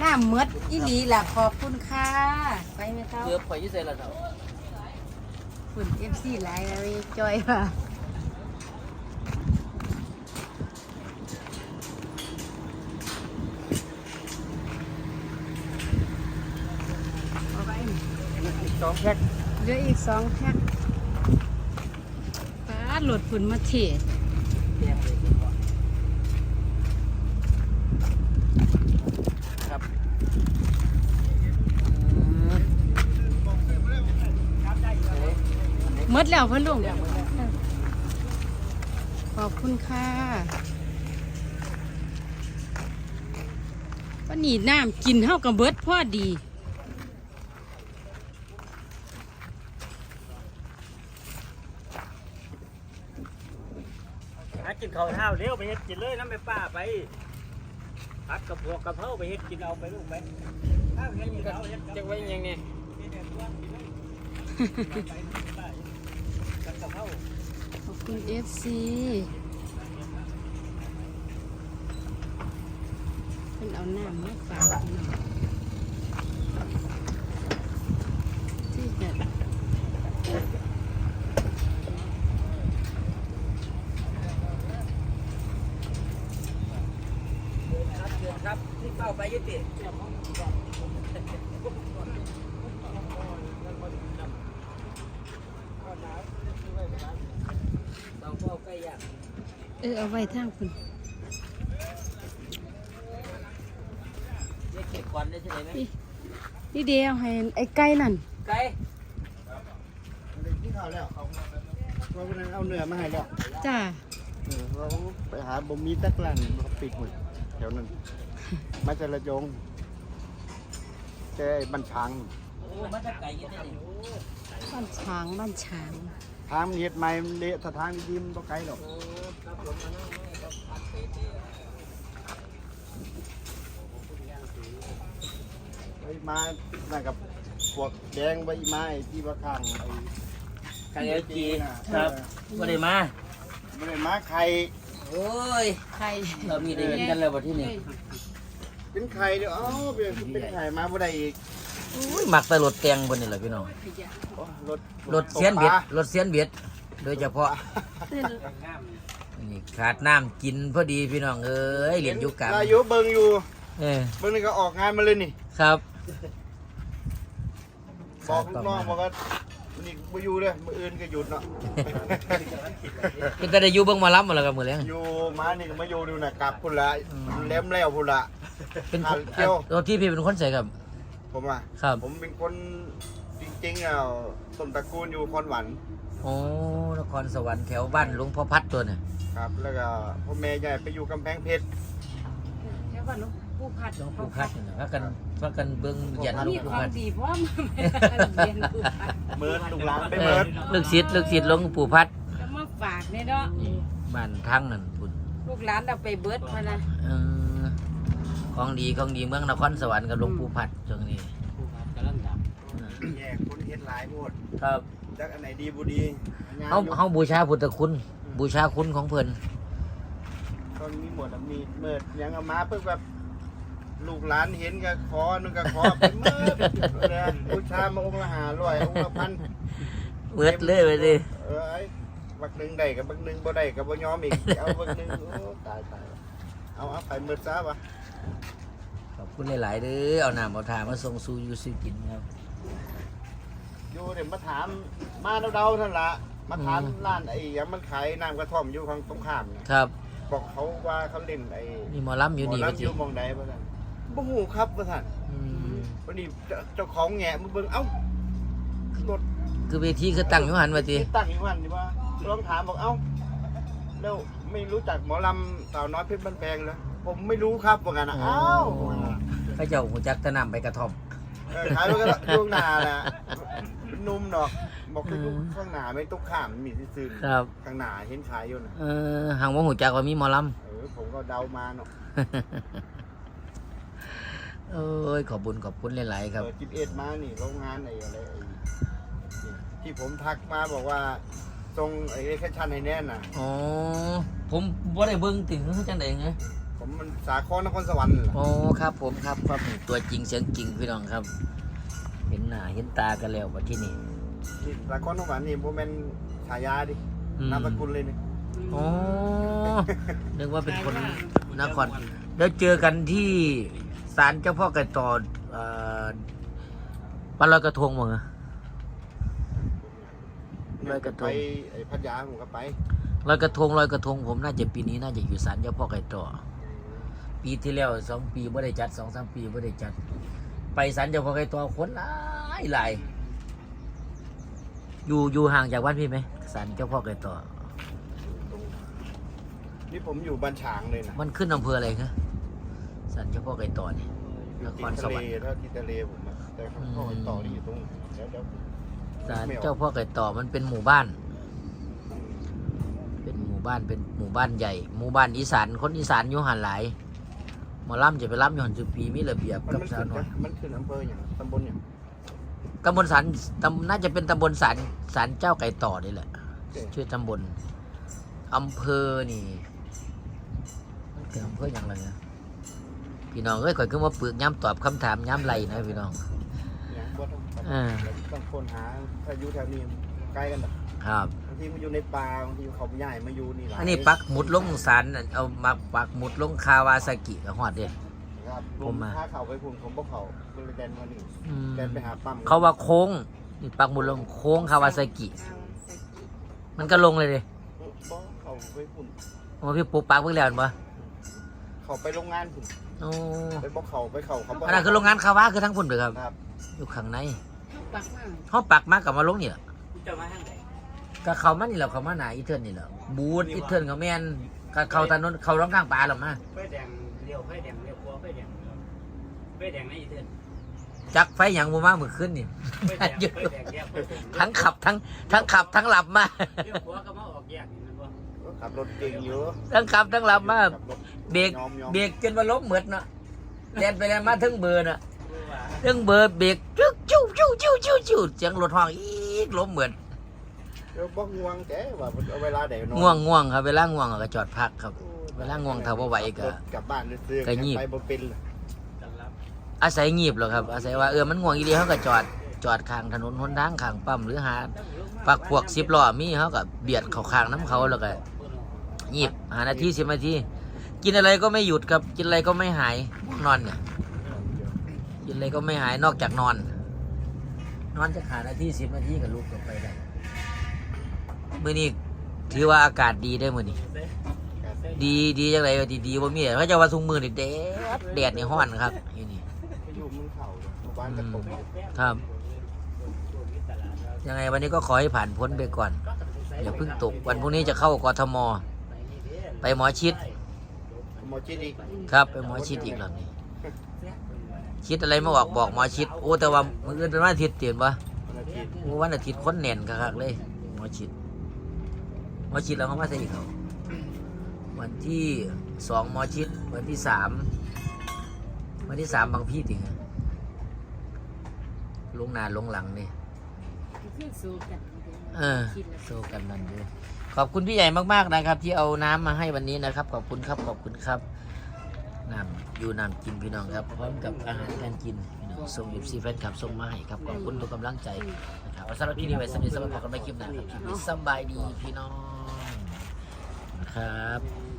หน้าเมดอีหลีล่ะขอบคุณค่ะ ไปไหมเท้าเกือบไปยี่สิบแล้วเนาะคุณเอฟซีไลน์อะไรจอยว่ะเอาไปสองแพ็คเหลืออีกสองแพ็คป้าดโหลดฝุ่นมาเท แดงเลยครับ หม ดแล้วเพ่อลุงขอบคุณค่ะวันนี้น้ำกินเท่ากับเบิดพ่อดีหากินข้าวเท้าเร็วไปเฮ็ดกินเลยน้ำไปป้าไปพัดกับพวกกระเพราไปเฮ็ดกินเอาไปลูกไปถ้าเฮ็ดกินเอาเฮ็ดจะไว้ยังไงกับกระเพรา คุณ FC เพิ่นเอาน้ำมาฝากพี่องที่จะครับเดือนครับที่เป้าไปยุติเป้าเป้าใกล้ยาก เออเอาไว้ทางคุณเรียกเก็บก่อนได้ใช่ไหมนี่นี่เดียวให้ไอ้ไก่นั่นไกลที่เขาแล้วเขาวันนั้นเอาเนื้อมาให้แล้วจ้าเออเราไปหาบ่มีตักลันเขาปิดหมดแถวนั้นมาจากระยองแกบันช้างโอ้มันจะไกลอยังไงนี่บ้านช้างบ้านช้างทางมันเฮ็ดใหม่มันเละถ้าทางดีๆมันบ่ไกลหรอก โอ้ครับผมมานั่งไม่ก็พักเตะไอ้มานั่นกับพวกแดงใบไม้ที่ว่าข้างไอ้ๆกันเอลจีครับไม่ได้มาบ่ได้มาไข่โอ้ยไข่เรามีได้ยินกันแล้ววันที่นี่เป็นไข่เดี๋ยวเอ้าเป็นเป็นไข่มาบ่ได้อีกอุ้ยหมักแต่รถแตงบนนี่แหละพี่น้องโอ้รถรถเสียนเบียดตกปลารถเสียนเบียดโดยเฉพาะนี่ ขาดน้ำกินพอดีพี่น้องเอ้ยเหรียญยุคกลางอายุเบิ่งอยู่ เออเบิ่งนี่ก็ออกงานมาเลยนี่ครับบอกลูกน้องบอกว่าวันนี้บ่อยู่เด้อมื้ออื่นก็หยุดเนาะเป็นแต่ได้อยู่เบิ่งหมาล้ำหมดแล้วกับมือเลี้ยงอยู่มานี่ก็มาอยู่ดูนะกลับพุ่นละแหลมแล้วพุ่นละเป็นคนอ่าเที่ยวรถที่พี่เป็นคนใส่ครับ ผมอะครับ ผมเป็นคน จริงๆอะต้นตระกูลอยู่คอนหวันโอ้นครสวรรค์แถวบ้านหลวงพ่อพัดตัวเนี่ยครับ แล้วก็พ่อแม่ใหญ่ไปอยู่กำแพงเพชร แค่ว่าหลูกผู้พัดหลวงปู่พัดเนี่ยพักกันพักกันเบิ่งยันหลวมีงปู่ควาพัมดดีเพราะว่ามันเรียนผู้พัดเมิร์ดลูกหลานไปเอเมิอร์ดลูกศิษย์ลูกศิษย์หลวงปู่พัดก็มาฝากเนี่ยเนาะบ้านทั้งนั่นพุ่นลูกหลานเอาไปเบิดพะนะเออของดีของดีเมืองนครสวรรค์กับหลวงปู่พัดช่วงนี้ แยกคนเฮ็ดหลายโพดครับ จักอันไหนดีบ่ดีงานเขาอยู่เขาบูชาพุทธคุณ บูชาคุณของเพิ่น ตอนมีหมดอะมีเมิร์ดยังเอามาเพิ่งแบบลูกหลานเห็นก็ขอนึงก็ขอไปเมิร์ดเลยบูชามาองค์ละห้าร้อยองค์ละพันเมือดเลยไปดิเออไอ้บักหนึ่งได้กับบักหนึ่งบ่ได้กับบ่ยอมอีก เอาบักหนึ่งโอ้ตายตายเอาเอาไปมืดซะวะ ขอบคุณหลาย ๆเด้อเอาน้ำเอาทามาส่งสู่อยูซิกินครับ อยู่เดี๋ยวมาถามมาเดาๆท่านละมาถามอืมร้านไอ้หยังมันขายน้ำกระท่อมอยู่ข้างตรงข้ามนะครับบอกเขาว่าเขาเล่นไอ้นี่หมอลำอยู่นี่หมก็ลำอจิยู่หมองใดบ่ท่านบ่ฮู้ครับบ่ท่านอืมวันนี้เจ้าเจ้าของแงะมาเบิ่งเอ้ารถ คือเวทีคือตั้งอยู่หันว่าติที่ตั้งอยู่นั่นนี่ว่าลองถามบอกเอ้าแล้วไม่รู้จักหมอลำสาวน้อยเพชรบ้านแพงเหรอผมไม่รู้ครับว่ากันนะเอ้าเขาเจ้าหูจักแตะนำไปกระท่อม เออขายรถก็ช่วงหน้าน่ะ นุ่มดอกบอกให้ลูกอืมข้างหน้าไม่ตุ๊กข้ามมีที่ซื่อครับ ข้างหน้าเห็นขายอยู่น่ะเออหางว่าหูจักว่ามีหมอลเออผมก็เดามาเนาะำเอ้ยขอบบุญขอบคุณหลายๆครับ เปิดจิบเอ็ดมานี่โรงงานไอ้อะไรไอ้นี่ที่ผมทักมาบอกว่าตรงไอ้แคชั่นให้แน่นน่ะ อ๋อ ผมบ่ได้เบิ่งถึงเขาจังได๋ไงผมมันสาครนครสวรรค์นั่นแหละโอ้ครับผมครับครับนี่ตัวจริงเสียงจริงพี่น้องครับ เห็นหน้าเห็นตากันแล้วว่าที่นี่นี่สาครนครสวรรค์นี่โมเมนฉายาดิอืมนามสกุลเลยนี่โอ้นึกว่าเป็นคนนครแล้วเจอกันที่ศาลเจ้าพ่อไก่ต่อเอ่อวันลอยกระทงมั้งเหรอลอยกระทง ไปไอ้พัทยาผมก็ไปลอยกระทงลอยกระทงผมน่าจะปีนี้น่าจะอยู่ศาลเจ้าพ่อไก่ต่อปีที่แล้วสองปีไม่ได้จัดสองสามปีไม่ได้จัด ไปศาลเจ้าพ่อไก่ต่อคนหลายหลายอยู่อยู่ห่างจากบ้านพี่ไหมศาลเจ้าพ่อไก่ต่อนี่ผมอยู่บ้านฉางเลยนะมันขึ้นอำเภออะไรครับศาลเจ้าพ่อไก่ต่อเนี่ยอยู่นคติรดสทะวเลรรค์ถ้าที่ทะเลผมอะแต่ข้างพ่อต่อที่อยู่ตรงเดี๋ยวเดี๋ยวศาลเจ้าพ่อไก่ต่อมันเป็นหมู่บ้าน เป็นหมู่บ้านเป็นหมู่บ้านใหญ่ หมู่บ้านอีสานคนอีสานอยู่หันหลายห มอล่ำจะไปล่ำอยู่หันสุปีมีระเบียบมันกับมันสาวขึ้นน้อย มันขึ้นอำเภออย่างตำบลอย่างตำบลสันตำน่าจะเป็นตำบลสันสันเจ้าไก่ต่อนี่แหละ ชื่อตำบลอำเภอนี่มันเป็นอำเภออย่างไรนะพี่น้องเอ้ยข่อยขึ้นมาปึกย้ำตอบคำถามย้ำไรนะพี่น้อง อย่างก็ต้องอ่า ต้องค้นหาถ้าอยู่แถวนี้ใกล้กันแบบครับบาง ทีมันอยู่ในป่าบางทีเขาใหญ่มาอยู่นี่หลายอันนี้ปักหมุดลงสันเอามาปักหมุดลงคาวาซากิกับฮอดเด้ ครับผมมา ถ้าเขาไปพุ่นผมบอกเขาก็เลยแดนมานี่อืมแดนไปหาปั๊มเขาว่าโค้งนี่ปักหมุดลงโค้งคาวาซากิ มันก็ลงเลยเด้บอกเขาไปพุ่นโอ้พี่ปุ๊บปักเพิ่งแล้วเห็นปะเขาไปโรงงานพุ่นโอ้ไปบอกเขาไปเขาเขาบกอันนั้นคือโรงงานคาวาคือทั้งพุ่นเลยครับ ครับอยู่ข้างในปักมากเขาปักมากกับมาลงนี่แหละ จะมาทางไหน ก็เขามันนี่แหละเขามาหนาอีเทิร์นนี่แหละบูธอีเทิร์นกับแมนก็เขาถนนเขาร้องข้างป่าหรอมาไฟแดงเลี้ยวไฟแดงเลี้ยวขวาไฟแดงไฟแดงในอีเทิร์นจักไฟหยังบูมาเมื่อคืนนี่ไฟแดงไฟแดงแยกไฟแดงทั้งขับทั้งทั้งขับทั้งหลับมาเลี้ยวขวาก็มาออกแยกนี่นะบ่ขับรถเก่งอยู่ทั้งขับทั้งหลับมาขัรถเบรกยอมยอมเบรกจนว่าล้มเหมือดเนาะแล่นไปแล่นมาทั้งเบอร์น่ะรู้ว่าทั้งเบอร์เบรกจุ๊จิ้วจิ้วจิ้วจิ้วจิ้วเสียงรถห้องอีกล้มเหมือด เดี๋ยวบอกง่วงแกว่าเอาเวลาเดี๋ยวนอนง่วงง่วงครับ เวลาง่วงก็จอดพักครับ เวลาง่วงถ้าบ่ไหวก็ขับรถกลับบ้านซื้อๆก็งีบไปบ่เป็นเลยสำหรับอาศัยงีบหรอกครับ อาศัยว่าเออมันง่วงอีเดีเขาก็จอดจอดข้างถนนหนทางข้างปั๊มหรือหาปักพวกสิบล้อมีเขาก็เบียดเขาข้างน้ำเขาแล้วก็งีบหานาทีสิบนาทีกินอะไรก็ไม่หยุดครับ กินอะไรก็ไม่หายนอนเนี่ยกินอะไรก็ไม่หายนอกจากนอน นอนจะหานาทีสิบนาทีก็ลุกออกไปได้ มื่อนี้ถือว่าอากาศดีได้อมื่อนี้ดีดีจังไรดีดีว่ามีแต่เขาจะว่าทุงมือนี่แดดแดดนี่ห้อนครับอยู่นี่ไปอยู่เมืองเขาหมู่บ้านกระตกครับ ยังไงวันนี้ก็ขอให้ผ่านพ้นไปก่อนอย่าเพิ่งตกวันพรุ่งนี้จะเข้ากทม ไปหมอชิดหมอชิดอีกครับไปหมอชิดอีกแล้วนี่ชิดอะไรไม่ออกบอกหมอชิดโอ้แต่ว่ามืออื่นเป็นวันอาทิตย์เตียนปะวันอาทิตย์โอ้วันอาทิตย์คนแน่นคักๆเลยหมอชิดห มอชิดแล้วเขามาใส่อีกเขาวันที่สองมอชิด วันที่สามวันที่สามบางพี่ติงลงหนาลงหลังนี่ขึ้นสู้กันเออโซกันนั่นด้วยขอบคุณพี่ใหญ่มากๆนะครับ ที่เอาน้ำมาให้วันนี้นะครับ ขอบคุณครับขอบคุณครับน้ำอยู่น้ำกินพี่น้องครับพร้อมกับอาหารการกิน ส่งยิบซีแฟนคลับส่งมาให้ครับขอบคุณทุกกำลังใจนะครับเอาสำหรับที่นี่ไว้สำหรับสำหรับพอกันไม่คลิปหนะครับคลิปนี้สำบายดีพี่น้องนะครับ